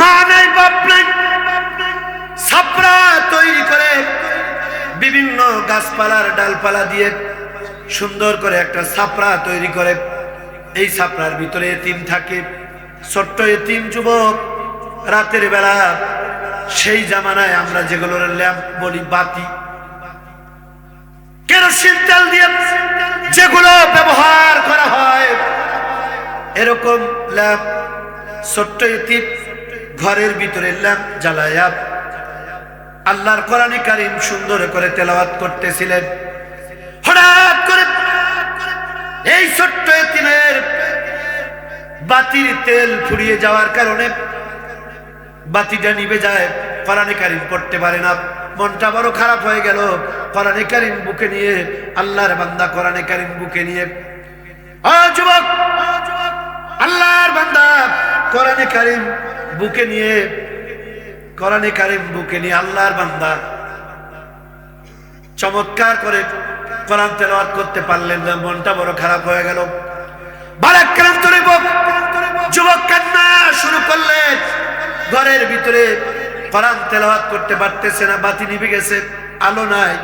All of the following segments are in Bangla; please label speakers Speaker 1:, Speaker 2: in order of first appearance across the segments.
Speaker 1: মা তৈরি করে বিভিন্ন গাছপালার ডালপালা দিয়ে সুন্দর করে একটা ছাপড়া তৈরি করে। এই ছাপড়ার ভিতরে এতিম থাকে, ছোট্ট এতিম যুবক। রাতের বেলা সেই জামানায় আমরা যেগুলোর ল্যাম্প বলি বাতি। কেরোসিন তেল দিয়ে যেগুলো ব্যবহার করা হয়। এরকম ল্যাম্প, ছোট্ট এতিম ঘরের ভিতরে ল্যাম্প জ্বালায়া আল্লাহর কোরআনে কারিম সুন্দর করে তেলাওয়াত করতেছিলেন। হঠাৎ করে এই ছোট্ট এতিমের বাতির তেল ফুরিয়ে যাওয়ার কারণে বাতিটা নিভে যায়, কোরআনে কারিম পড়তে পারে না। মনটা বড় খারাপ হয়ে গেল। কোরআনে কারিম বুকে নিয়ে, আল্লাহর বান্দা কোরআনে কারিম বুকে নিয়ে যুবক, আল্লাহর বান্দা, কোরআনে কারিম বুকে নিয়ে, কোরআনে কারিম বুকে নিয়ে আল্লাহর বান্দা। চমৎকার করে কোরআন তেলাওয়াত করতে পারলেন না, মনটা বড় খারাপ হয়ে গেল। যুবক কান্না শুরু করলেন। ঘরের ভিতরে তেলাওয়াত করতে পারতেছে না, বাতি নিভে গেছে, আলো নাই।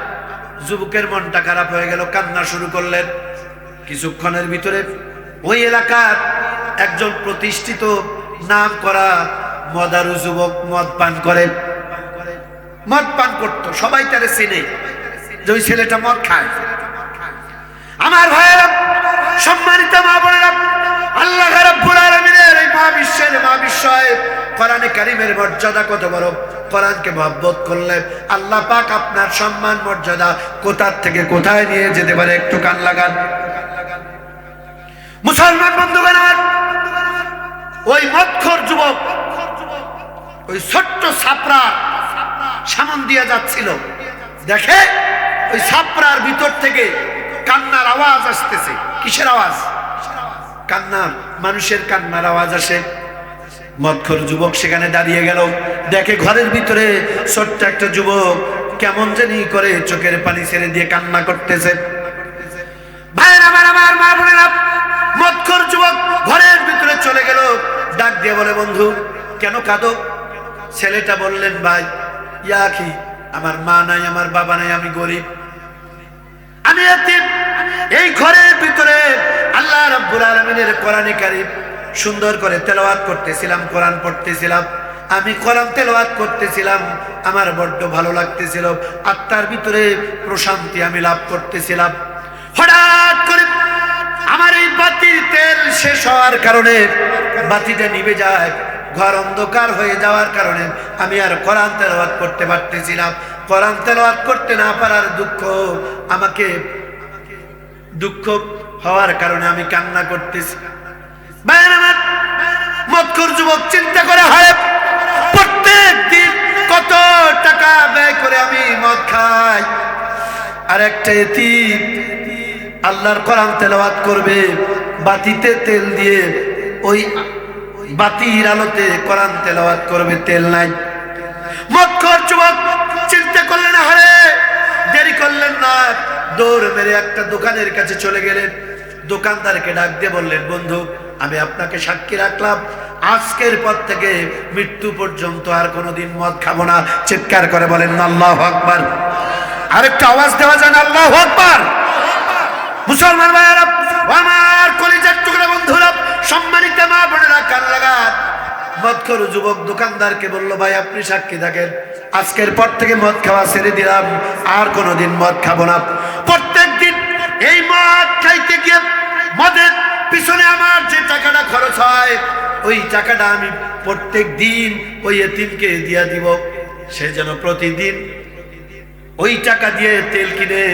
Speaker 1: যুবকের মনটা খারাপ হয়ে গেল, কান্না শুরু করলেন। কিছুক্ষণের ভিতরে ওই এলাকার একজন প্রতিষ্ঠিত নাম করা মদারু যুবক মদ পান করে। মদ পান করতো, সবাই তারে চিনে যে ওই ছেলেটা মদ খায়। আমার ভাইয়েরা, সম্মানিত মা বোনেরা, আল্লাহ রাব্বুল আলামিনের এই মহাবিশ্বের মহাবিশ্বয়ে কোরআনে কারিমের মর্যাদা কত বড়? কোরআনকে মহব্বত করলে আল্লাহ পাক আপনার সম্মান, মর্যাদা কোথার থেকে কোথায় নিয়ে যেতে পারে? একটু কান লাগান। মুসলমান বন্ধুগণ আমার ওই মক্ষর যুবক, ওই ছোট্ট ছাপড়া সামন দিয়ে যাচ্ছিল। দেখে ওই ছাপড়ার ভিতর থেকে কান্নার আওয়াজ আসতেছে। কিসের আওয়াজ? কান্নার, মানুষের কান্নার আওয়াজ আসে। মৎখর যুবক সেখানে দাঁড়িয়ে গেল। দেখে ঘরের ভিতরে ছোট্ট একটা যুবক কেমন জানি করে চোখের পানি ছেড়ে দিয়ে কান্না করতেছে। ভাইয়ের আমার আমার মা বোনেরা, মৎখর যুবক ঘরের ভিতরে চলে গেল। দিয়ে বলে, বন্ধু, কেন কাঁদো? ছেলেটা বললেন, ভাই, ইয়া কি আমার মা নাই, আমার বাবা নাই, আমি গরিব। আমি এই ঘরের ভিতরে আল্লাহ রাব্বুল আলামিনের কোরআনে কারীম সুন্দর করে তেলাওয়াত করতেছিলাম, কোরআন পড়তেছিলাম। আমি কোরআন তেলাওয়াত করতেছিলাম, আমার বড্ড ভালো লাগতেছিল। আত্মার ভিতরে প্রশান্তি আমি লাভ করতেছিলাম। হঠাৎ করে আমার এই বাতির তেল শেষ হওয়ার কারণে বাতিটা নিভে যায়, ঘর অন্ধকার হয়ে যাওয়ার কারণে আমি আর কোরআন তেলাওয়াত করতে পারতেছিলাম। কোরআন তেলাওয়াত করতে না পারার দুঃখ আমাকে, দুঃখ হওয়ার কারণে আমি কান্না করতেছি। মৎখর যুবক চিন্তা করে হয়, প্রত্যেক দিন কত টাকা ব্যয় করে আমি মদ খাই। আর একটা এতিম আল্লাহর কোরআন তেলাওয়াত করবে, বাতিতে তেল দিয়ে ওই বাতির আলোতে কোরআন তেলাওয়াত করবে, তেল নাই। মক্কর যুবক চিন্তা করলেন হারে দেরি করলেন না। দৌড় মেরে একটা দোকানের কাছে চলে গেলেন। দোকানদারকে ডাক দিয়ে বললেন, বন্ধু, আমি আপনাকে সাক্ষী রাখলাম। আজকের পর থেকে মৃত্যু পর্যন্ত আর কোনোদিন মদ খাব না। চিৎকার করে বলেন, আল্লাহ আকবার। আরেকটা আওয়াজ দেওয়া যায়, আল্লাহ আকবার। মুসলমান ভাইয়ারা আমার কলিজার টুকরা বন্ধুরা, সম্মানিত মা বোনেরা, কান মদ মদখর যুবক দোকানদারকে বলল, ভাই, আপনি সাক্ষী থাকেন। আজকের পর থেকে মদ খাওয়া ছেড়ে দিলাম। আর কোনোদিন মদ খাব না। প্রত্যেক দিন এই মদ খাইতে গিয়ে মদের পিছনে আমার যে টাকাটা খরচ হয়, ওই টাকাটা আমি প্রত্যেক দিন ওই এতিমকে দিয়া দিব। সে যেন প্রতিদিন ওই টাকা দিয়ে তেল কিনে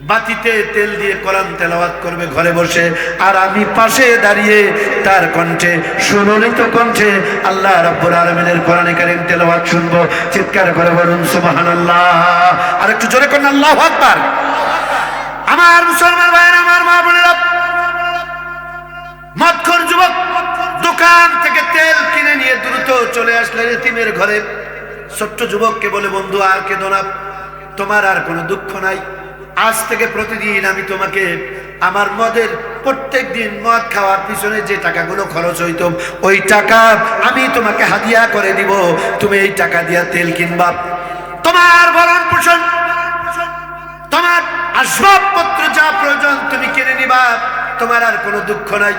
Speaker 1: বাতিতে তেল দিয়ে কোরআন তেলাওয়াত করবে ঘরে বসে। আর আমি পাশে দাঁড়িয়ে তার কণ্ঠে সুললিত কণ্ঠে আল্লাহ রাব্বুল আলামিনের কোরআনে কারীম তেলাওয়াত শুনব। চিৎকার করে বলুন, সুবহানাল্লাহ। আর একটু জোরে করুন, আল্লাহু আকবার। আমার মুসলমান ভাইয়ের, আমার মা বোনেরা মৎখর যুবক, দোকান থেকে তেল কিনে নিয়ে দ্রুত চলে আসলেন এতিমের ঘরে। ছোট্ট যুবককে বলে, বন্ধু, আর কেঁদো না। তোমার আর কোনো দুঃখ নাই। আজ থেকে প্রতিদিন আমি তোমাকে আমার মদের প্রত্যেক দিন মদ খাওয়ার পিছনে যে টাকাগুলো খরচ হইত, ওই টাকা আমি তোমাকে হাদিয়া করে দিব। তুমি এই টাকা দিয়া তেল কিনবা। তোমার ভরণ পোষণ, তোমার আসবাবপত্র যা প্রয়োজন তুমি কিনে নিবা। তোমার আর কোনো দুঃখ নাই।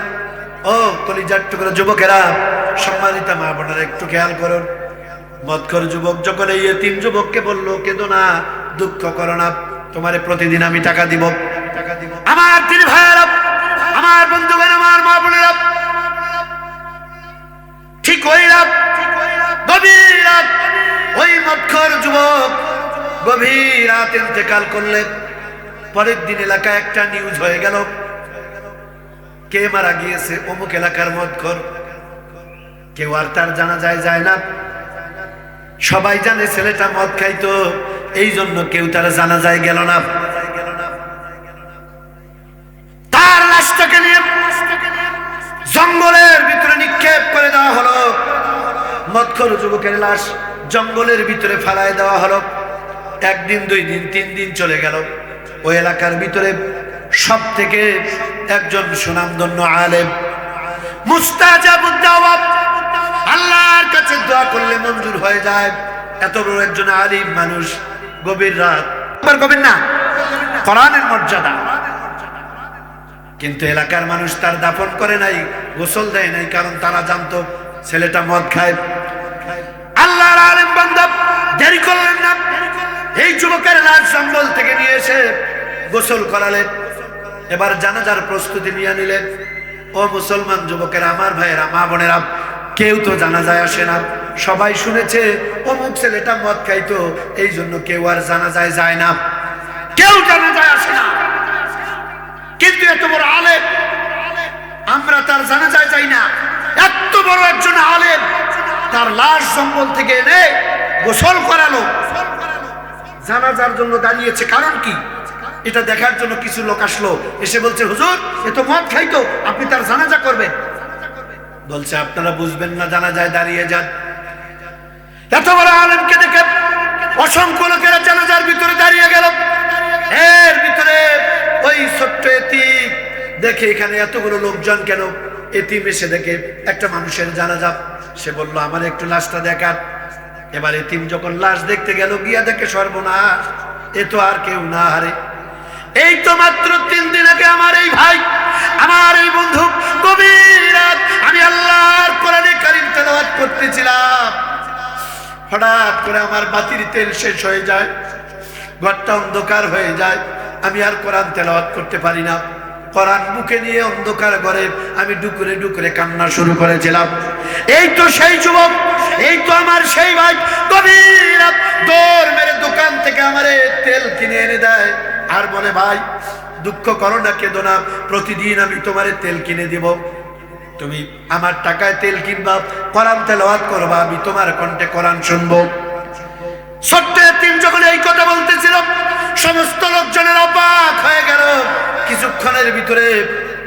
Speaker 1: ও কলিজার টুকরো যুবকেরা, সম্মানিত মা বোনেরা, একটু খেয়াল করুন মৎকর যুবক যখন এই তিন যুবককে বলল, কেঁদো না, দুঃখ করো না। তোমারে প্রতিদিন আমি টাকা দিব। আমার তিনি ভাইয়েরা আমার বন্ধু বন্ধুগণ আমার মা বোনেরা ঠিক ওই রাত গভীর রাত ওই মৎকর যুবক গভীর রাত ইন্তেকাল করলেন পরের দিন এলাকায় একটা নিউজ হয়ে গেল। কে মারা গিয়েছে অমুক এলাকার মৎকর কেউ আর তার জানা যায় যায় না। সবাই জানে ছেলেটা মদ খাইতো। এই জন্য কেউ তার জানা যায় গেল না। তার লাশটাকে নিয়ে জঙ্গলের ভিতরে নিক্ষেপ করে দেওয়া হলো। মৎখর যুবকের লাশ জঙ্গলের ভিতরে ফেলায় দেওয়া হলো। একদিন, দুই দিন, তিন দিন চলে গেল। ওই এলাকার ভিতরে সব থেকে একজন সুনামধন্য আলেম। আল্লাহর কাছে দোয়া করলে মঞ্জুর হয়ে যায়। এত বড় একজন আলিম মানুষ। গভীর রাত। আবার গভীর না? কোরআনের মর্যাদা। কিন্তু এলাকার মানুষ তার দাফন করে নাই, গোসল দেয় নাই, কারণ তারা জানতো ছেলেটা মদ খায়। আল্লাহর আলেম বান্দা, দেরি করলেন না। এই যুবকের লাশ জঙ্গল থেকে নিয়ে এসে গোসল করালেন। এবার জানাজার প্রস্তুতি নিয়ে নিলেন। ও মুসলমান যুবকের, আমার ভাইয়েরা, মা বোনেরা কেউ তো জানা যায় আসে না। সবাই শুনেছে, অমুক ছেলেটা মদ খাইতো এই জন্য কেউ আর জানা যায় যায় না। কেউ জানা যায় আসে না। কিন্তু এত বড় আলেম, আমরা তার জানা যায় যাই না। এত বড় একজন আলেম, তার লাশ জঙ্গল থেকে এনে গোসল করালো। জানাজার জন্য দাঁড়িয়েছে কারণ কি? এটা দেখার জন্য কিছু লোক আসলো। এসে বলছে, হুজুর, এ তো মদ খাইতো, আপনি তার জানাজা করবেন। বলছে, আপনারা বুঝবেন না, জানা যায় দাঁড়িয়ে যান। এত বড় আলেমকে দেখে অসংখ্য লোকেরা জানাজার ভিতরে দাঁড়িয়ে গেল। এর ভিতরে ওই ছোট্ট এতিম, দেখে এখানে এতগুলো লোকজন কেন? এতিম এসে দেখে একটা মানুষের জানাজা, সে বলল, আমার একটু লাশটা দেখার এবার এতিম যখন লাশ দেখতে গেল, গিয়া দেখে সর্বনাশ, এ তো আর কেউ না হারে এই তো মাত্র তিন দিন আগে আমার এই ভাই, আমার এই বন্ধু গভীর রাত আমি আল্লাহর কোরআনে কারিম তেলাওয়াত করতেছিলাম। হঠাৎ করে আমার বাতির তেল শেষ হয়ে যায়, ঘরটা অন্ধকার হয়ে যায়, আমি আর কোরআন তেলাওয়াত করতে পারি না। কোরআন মুখে নিয়ে অন্ধকার ঘরে আমি ডুকুরে ডুকুরে কান্না শুরু করেছিলাম। এই তো সেই যুবক, এই তো আমার সেই ভাই, গভীর মেরে দোকান থেকে আমারে তেল কিনে এনে দেয়। আর বলে, ভাই দুঃখ করো না, কেঁদো না। প্রতিদিন আমি তোমারে তেল কিনে দিব। তুমি আমার টাকায় তেল কিনবা কোরআন তেলাওয়াত করবা, আমি তোমার কণ্ঠে কোরআন শুনব। ছোট্ট তিন যখন এই কথা বলতেছিল, সমস্ত লোকজনের অবাক হয়ে গেল। কিছুক্ষণের ভিতরে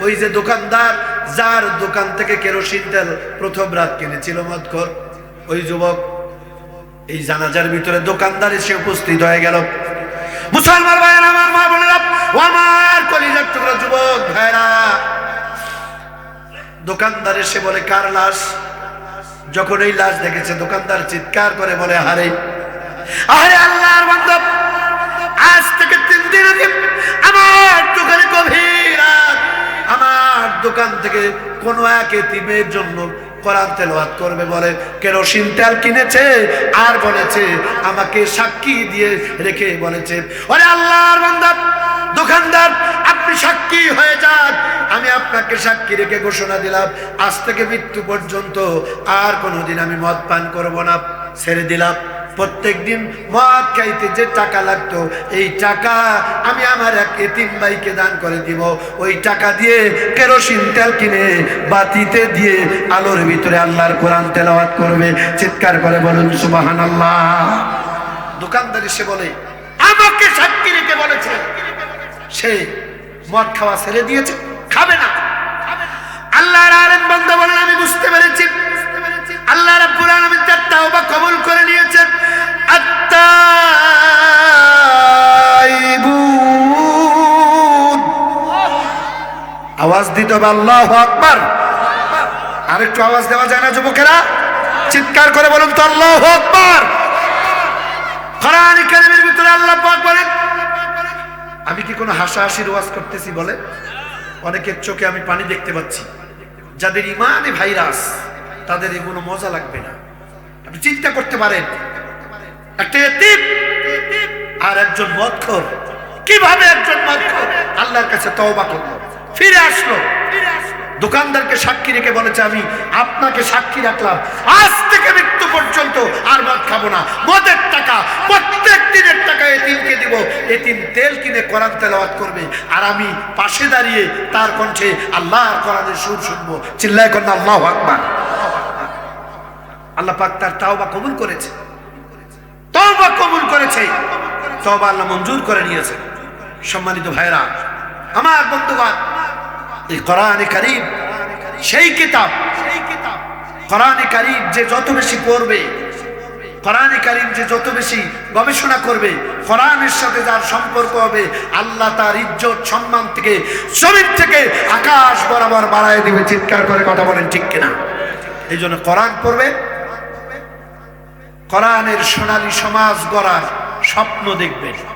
Speaker 1: ওই যে দোকানদার, যার দোকান থেকে কেরোসিন তেল প্রথম রাত কিনেছিল মদকর ওই যুবক এই জানাজার ভিতরে দোকানদার এসে উপস্থিত হয়ে গেল। মুসলমান ভাইয়েরা, আমার মা বোনেরা আমার কলিজার টুকরা যুবক ভাইরা দোকানদার এসে বলে, কার লাশ? যখন এই লাশ দেখেছে, দোকানদার চিৎকার করে বলে, হারে। আরে আল্লাহর বান্দব, আজ থেকে তিন দিন আগে আমার দোকানে গভীর আমার দোকান থেকে কোন এক এতিমের জন্য কোরআন তেলোয়াত করবে বলে, কেরোসিন তেল কিনেছে আর বলেছে, আমাকে সাক্ষী দিয়ে রেখে বলেছে। ওরে আল্লাহর বান্দব দোকানদার, আপনি সাক্ষী হয়ে যান। আমি আপনাকে সাক্ষী রেখে ঘোষণা দিলাম, আজ থেকে মৃত্যু পর্যন্ত আর কোনোদিন আমি মদ পান করব না, ছেড়ে দিলাম। প্রত্যেক দিন মদ খাইতে যে টাকা লাগতো, এই টাকা আমি আমার এক এতিম ভাইকে দান করে দিব। ওই টাকা দিয়ে কেরোসিন তেল কিনে বাতিতে দিয়ে আলোর ভিতরে আল্লাহর কোরআন তেলাওয়াত করবে। চিৎকার করে বলুন সুবাহান আল্লাহ দোকানদার এসে বলে, আমাকে সাক্ষী রেখে বলেছে। সে মদ খাওয়া ছেড়ে দিয়েছে, খাবে না। আল্লাহর আলেম বান্দা বলেন, আমি বুঝতে পেরেছি। আল্লাহ রাব্বুল আলামিন তার তাওবা কবুল করে নিয়েছেন। আওয়াজ দিতে হবে আল্লাহ আকবার। আর একটু আওয়াজ দেওয়া যায় না যুবকেরা? চিৎকার করে বলুন তো আল্লাহ আকবার। আল্লাহ পাক বলেন, আমি কি কোনো হাসাহাসির ওয়াজ করতেছি বলে? অনেকের চোখে আমি পানি দেখতে পাচ্ছি। যাদের ইমানে ভাইরাস, তাদের এগুলো মজা লাগবে না। আপনি চিন্তা করতে পারেন আর একজন মদখর। কীভাবে একজন মদখর? আল্লাহর কাছে তওবা করল। ফিরে আসলো। দোকানদারকে সাক্ষী রেখে বলেছে, আমি আপনাকে সাক্ষী রাখলাম। আজ থেকে মৃত্যু পর্যন্ত আর মদ খাব না। মদের টাকা, প্রত্যেক দিনের টাকা এতিমকে দিব। এতিম তেল কিনে কোরআন তেলাওয়াত করবে। আর আমি পাশে দাঁড়িয়ে তার কণ্ঠে আল্লাহর কোরআনের সুর শুনব। চিল্লায় কন্যা, আল্লাহ আল্লাহ পাক তার তাওবা কবুল করেছে। করেছে, তওবা আল্লাহ মঞ্জুর করে নিয়েছে। সম্মানিত ভাইরা আমার বন্ধুগণ, এই কোরআনে কারিম, সেই কিতাব, কোরআনে কারিম যে যত বেশি পড়বে, কোরআনে কারিম যে যত বেশি গবেষণা করবে, কোরআনের সাথে যার সম্পর্ক হবে, আল্লাহ তার ইজ্জত, সম্মান থেকে, শরীর থেকে আকাশ বরাবর বাড়ায় দিবে, চিৎকার করে কথা বলেন ঠিক কিনা? এই জন্য কোরআন পড়বে, কোরআনের সোনালী সমাজ গড়ার স্বপ্ন দেখবেন।